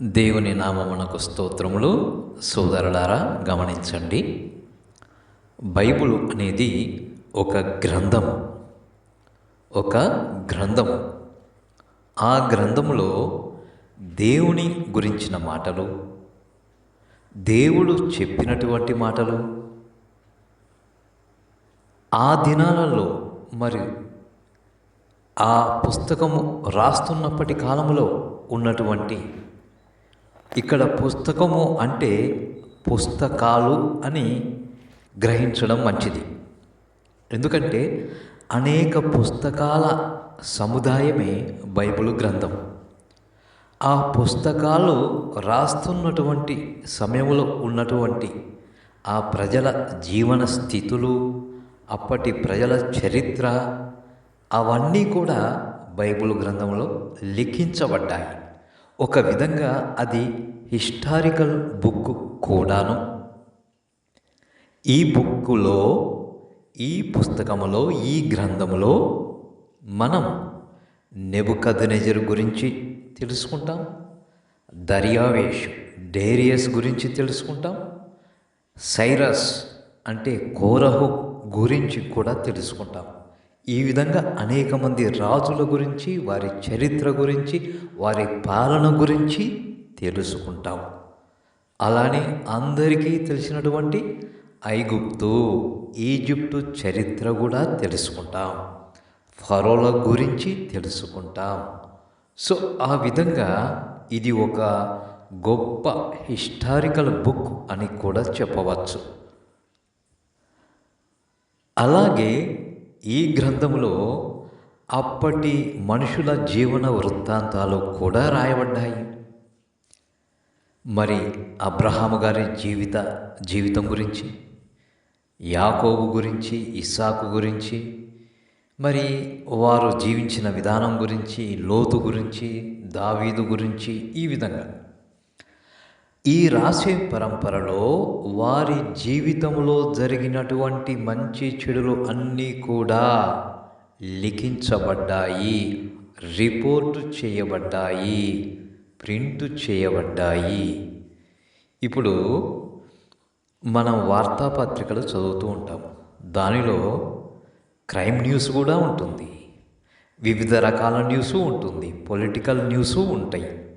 దేవుని నామమునకు స్తోత్రములు. సోదరులారా గమనించండి. బైబుల్ అనేది ఒక గ్రంథం ఒక గ్రంథం ఆ గ్రంథములో దేవుని గురించిన మాటలు దేవుడు చెప్పినటువంటి మాటలు ఆ దినాలలో మరి ఆ పుస్తకము రాస్తున్నప్పటి కాలంలో ఉన్నటువంటి ఇక్కడ పుస్తకము అంటే పుస్తకాలు అని గ్రహించడం మంచిది. ఎందుకంటే అనేక పుస్తకాల సముదాయమే బైబిల్ గ్రంథం. ఆ పుస్తకాలు రాస్తున్నటువంటి సమయంలో ఉన్నటువంటి ఆ ప్రజల జీవన స్థితులు అప్పటి ప్రజల చరిత్ర అవన్నీ కూడా బైబిల్ గ్రంథంలో లిఖించబడ్డాయి. ఒక విధంగా అది హిస్టారికల్ బుక్ కూడాను. ఈ బుక్కులో ఈ పుస్తకములో ఈ గ్రంథములో మనం నెబుకదనెజర్ గురించి తెలుసుకుంటాం దర్యావేష్ డేరియస్ గురించి తెలుసుకుంటాం సైరస్ అంటే కోరహు గురించి కూడా తెలుసుకుంటాం. ఈ విధంగా అనేక మంది రాజుల గురించి వారి చరిత్ర గురించి వారి పాలన గురించి తెలుసుకుంటాం. అలానే అందరికీ తెలిసినటువంటి ఐగుప్తు ఈజిప్టు చరిత్ర కూడా తెలుసుకుంటాం. ఫరోల గురించి తెలుసుకుంటాం. సో ఆ విధంగా ఇది ఒక గొప్ప హిస్టారికల్ బుక్ అని కూడా చెప్పవచ్చు. అలాగే ఈ గ్రంథంలో అప్పటి మనుషుల జీవన వృత్తాంతాలు కూడా రాయబడ్డాయి. మరి అబ్రహాము గారి జీవిత జీవితం గురించి యాకోబు గురించి ఇస్సాకు గురించి మరి వారు జీవించిన విధానం గురించి లోతు గురించి దావీదు గురించి ఈ విధంగా ఈ రాసే పరంపరలో వారి జీవితంలో జరిగినటువంటి మంచి చెడులు అన్నీ కూడా లిఖించబడ్డాయి రిపోర్టు చేయబడ్డాయి ప్రింట్ చేయబడ్డాయి. ఇప్పుడు మనం వార్తాపత్రికలు చదువుతూ ఉంటాం. దానిలో క్రైమ్ న్యూస్ కూడా ఉంటుంది. వివిధ రకాల న్యూస్ ఉంటుంది. పొలిటికల్ న్యూస్ ఉంటాయి.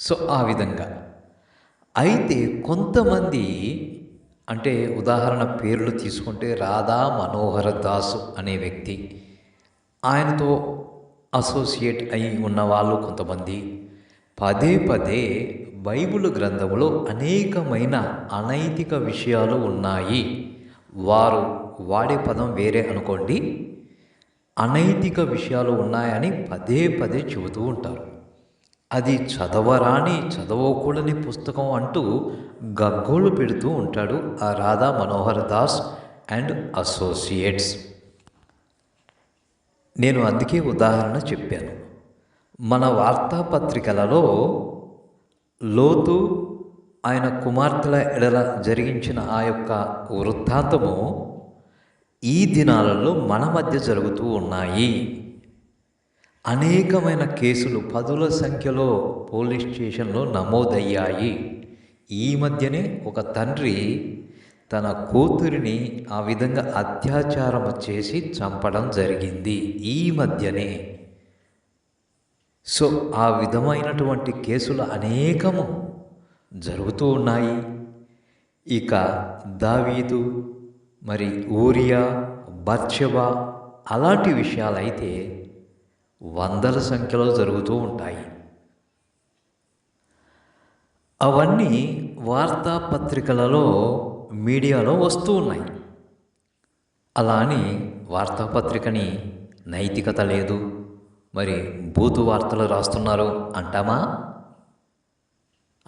సో ఆ విధంగా అయితే కొంతమంది అంటే ఉదాహరణ పేర్లు తీసుకుంటే రాధా మనోహర దాసు అనే వ్యక్తి ఆయనతో అసోసియేట్ అయి ఉన్న వాళ్ళు కొంతమంది. పదే పదే బైబిల్ గ్రంథంలో అనేకమైన అనైతిక విషయాలు ఉన్నాయి. వారు వాడే పదం వేరే అనుకోండి. అనైతిక విషయాలు ఉన్నాయని పదే పదే చెబుతూ ఉంటారు. అది చదవరాని చదవకూడని పుస్తకం అంటూ గగ్గోలు పెడుతూ ఉంటాడు ఆ రాధా మనోహర్ దాస్ అండ్ అసోసియేట్స్. నేను అందుకే ఉదాహరణ చెప్పాను. మన వార్తాపత్రికలలో లోతు ఆయన కుమార్తెల ఎడల జరిగించిన ఆ యొక్క వృత్తాంతము ఈ దినాలలో మన మధ్య జరుగుతూ ఉన్నాయి. అనేకమైన కేసులు పదుల సంఖ్యలో పోలీస్ స్టేషన్లో నమోదయ్యాయి. ఈ మధ్యనే ఒక తండ్రి తన కూతురిని ఆ విధంగా అత్యాచారం చేసి చంపడం జరిగింది. ఈ మధ్యనే. సో ఆ విధమైనటువంటి కేసులు అనేకము జరుగుతూ ఉన్నాయి. ఇక దావీదు మరి ఊరియా బర్చబా అలాంటి విషయాలైతే వందల సంఖ్యలో జరుగుతూ ఉంటాయి. అవన్నీ వార్తాపత్రికలలో మీడియాలో వస్తూ ఉన్నాయి. అలా అని వార్తాపత్రికని నైతికత లేదు. మరి బూతు వార్తలు రాస్తున్నారు అంటామా?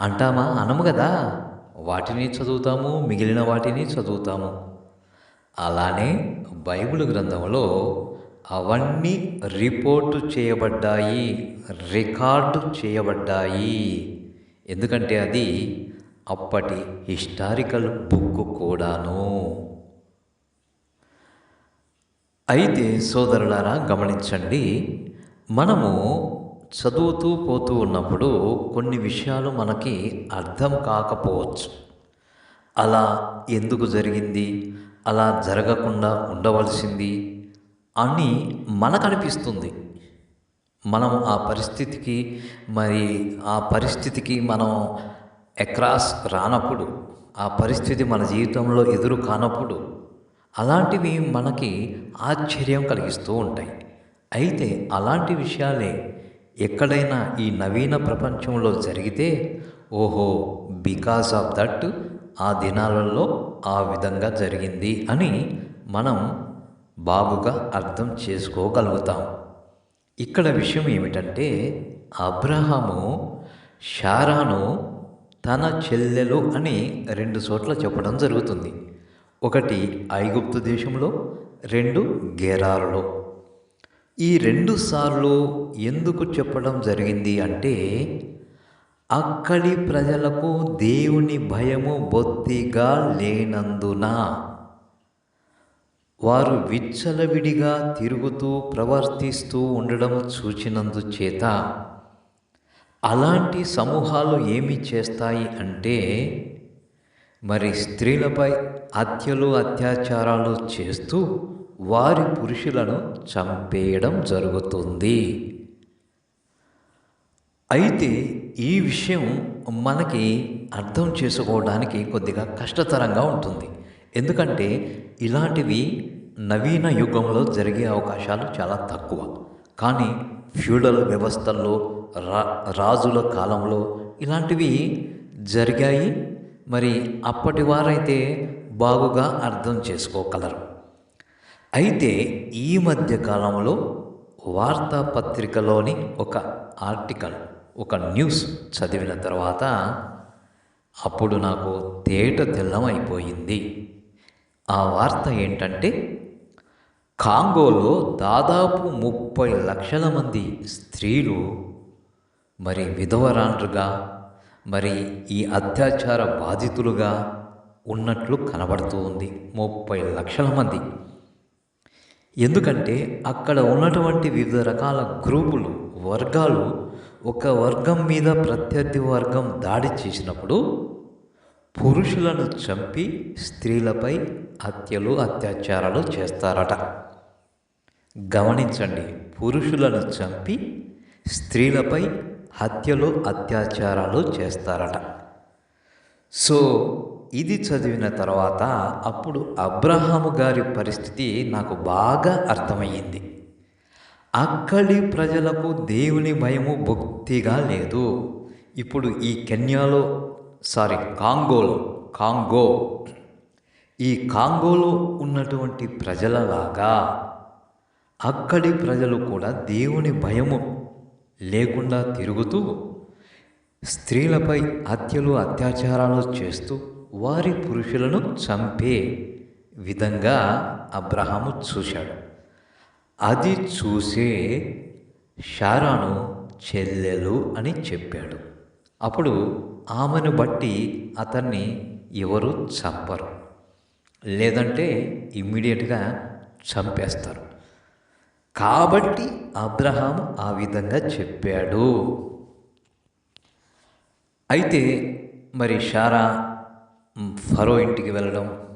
అంటామా? అనము కదా. వాటిని చదువుతాము మిగిలిన వాటిని చదువుతాము. అలానే బైబిల్ గ్రంథంలో అవన్నీ రిపోర్టు చేయబడ్డాయి రికార్డు చేయబడ్డాయి. ఎందుకంటే అది అప్పటి హిస్టారికల్ బుక్ కూడాను. అయితే సోదరులారా గమనించండి మనము చదువుతూ పోతూ ఉన్నప్పుడు కొన్ని విషయాలు మనకి అర్థం కాకపోవచ్చు. అలా ఎందుకు జరిగింది? అలా జరగకుండా ఉండవలసింది? అని మనకనిపిస్తుంది. మనం ఆ పరిస్థితికి మరి ఆ పరిస్థితికి మనం ఎక్రాస్ రానప్పుడు ఆ పరిస్థితి మన జీవితంలో ఎదురు కానప్పుడు అలాంటివి మనకి ఆశ్చర్యం కలిగిస్తూ ఉంటాయి. అయితే అలాంటి విషయాలే ఎక్కడైనా ఈ నవీన ప్రపంచంలో జరిగితే ఓహో బికాస్ ఆఫ్ దట్ ఆ దినాలలో ఆ విధంగా జరిగింది అని మనం బాబుగా అర్థం చేసుకోగలుగుతాం. ఇక్కడ విషయం ఏమిటంటే అబ్రహాము షారాను తన చెల్లెలు అని రెండు చోట్ల చెప్పడం జరుగుతుంది. ఒకటి ఐగుప్తు దేశంలో రెండు గేరారులో. ఈ రెండు సార్లు ఎందుకు చెప్పడం జరిగింది అంటే అక్కడి ప్రజలకు దేవుని భయము బొత్తిగా లేనందున వారు విచ్చలవిడిగా తిరుగుతూ ప్రవర్తిస్తూ ఉండడం సూచినందుచేత అలాంటి సమూహాలు ఏమి చేస్తాయి అంటే మరి స్త్రీలపై హత్యలు అత్యాచారాలు చేస్తూ వారి పురుషులను చంపేయడం జరుగుతుంది. అయితే ఈ విషయం మనకి అర్థం చేసుకోవడానికి కొద్దిగా కష్టతరంగా ఉంటుంది. ఎందుకంటే ఇలాంటివి నవీన యుగంలో జరిగే అవకాశాలు చాలా తక్కువ. కానీ ఫ్యూడల్ వ్యవస్థల్లో రా రాజుల కాలంలో ఇలాంటివి జరిగాయి. మరి అప్పటి వారైతే బాగుగా అర్థం చేసుకోగలరు. అయితే ఈ మధ్య కాలంలో వార్తాపత్రికలోని ఒక ఆర్టికల్ ఒక న్యూస్ చదివిన తర్వాత అప్పుడు నాకు తేట తెల్లమైపోయింది. ఆ వార్త ఏంటంటే కాంగోలో దాదాపు ముప్పై లక్షల మంది స్త్రీలు మరి విధవరాండ్రుగా మరి ఈ అత్యాచార బాధితులుగా ఉన్నట్లు కనబడుతూ ఉంది. ముప్పై లక్షల మంది. ఎందుకంటే అక్కడ ఉన్నటువంటి వివిధ రకాల గ్రూపులు వర్గాలు ఒక వర్గం మీద ప్రత్యర్థి వర్గం దాడి చేసినప్పుడు పురుషులను చంపి స్త్రీలపై హత్యలు అత్యాచారాలు చేస్తారట. గమనించండి పురుషులను చంపి స్త్రీలపై హత్యలు అత్యాచారాలు చేస్తారట. సో ఇది చదివిన తర్వాత అప్పుడు అబ్రహాము గారి పరిస్థితి నాకు బాగా అర్థమయ్యింది. అక్కడి ప్రజలకు దేవుని భయము భక్తిగా లేదు. ఇప్పుడు ఈ కెన్యాలో సారీ కాంగోలో కాంగో ఈ కాంగోలో ఉన్నటువంటి ప్రజలలాగా అక్కడి ప్రజలు కూడా దేవుని భయము లేకుండా తిరుగుతూ స్త్రీలపై హత్యలు అత్యాచారాలు చేస్తూ వారి పురుషులను చంపే విధంగా అబ్రహాము చూశాడు. అది చూసే షారాను చెల్లెలు అని చెప్పాడు. అప్పుడు ఆమెను బట్టి అతన్ని ఎవరు చంపరు. లేదంటే ఇమ్మీడియట్గా చంపేస్తారు. కాబట్టి అబ్రహాం ఆ విధంగా చెప్పాడు. అయితే మరి షారా ఫరో ఇంటికి వెళ్ళడం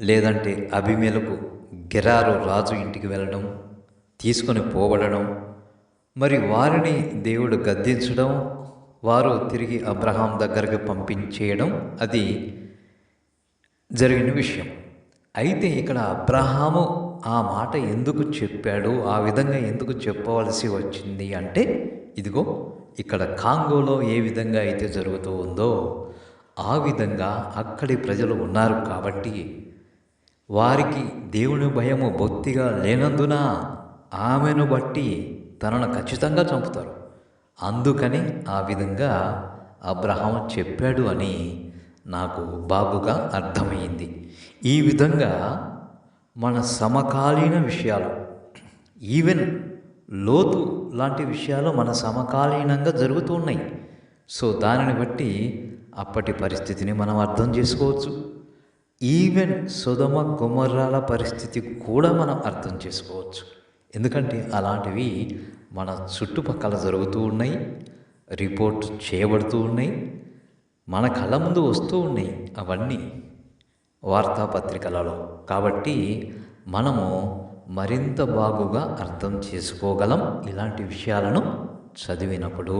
లేదంటే అభిమేలకు గిరారు రాజు ఇంటికి వెళ్ళడం తీసుకొని పోబడడం మరి వారిని దేవుడు గద్దించడం వారు తిరిగి అబ్రహాం దగ్గరకు పంపించేయడం అది జరిగిన విషయం. అయితే ఇక్కడ అబ్రహాము ఆ మాట ఎందుకు చెప్పాడు ఆ విధంగా ఎందుకు చెప్పవలసి వచ్చింది అంటే ఇదిగో ఇక్కడ కాంగోలో ఏ విధంగా అయితే జరుగుతూ ఉందో ఆ విధంగా అక్కడి ప్రజలు ఉన్నారు కాబట్టి వారికి దేవుని భయము బొత్తిగా లేనందున ఆమెను బట్టి తనను ఖచ్చితంగా చంపుతారు. అందుకని ఆ విధంగా అబ్రహం చెప్పాడు అని నాకు బాగుగా అర్థమైంది. ఈ విధంగా మన సమకాలీన విషయాలు ఈవెన్ లోతు లాంటి విషయాలు మన సమకాలీనంగా జరుగుతూ ఉన్నాయి. సో దానిని బట్టి అప్పటి పరిస్థితిని మనం అర్థం చేసుకోవచ్చు. ఈవెన్ సుధమ గుమర్రాల పరిస్థితి కూడా మనం అర్థం చేసుకోవచ్చు. ఎందుకంటే అలాంటివి మన చుట్టుపక్కల జరుగుతూ ఉన్నాయి రిపోర్ట్ చేయబడుతూ ఉన్నాయి మన కళ్ళ ముందు వస్తూ ఉన్నాయి అవన్నీ వార్తాపత్రికలలో. కాబట్టి మనము మరింత బాగుగా అర్థం చేసుకోగలం ఇలాంటి విషయాలను చదివినప్పుడు.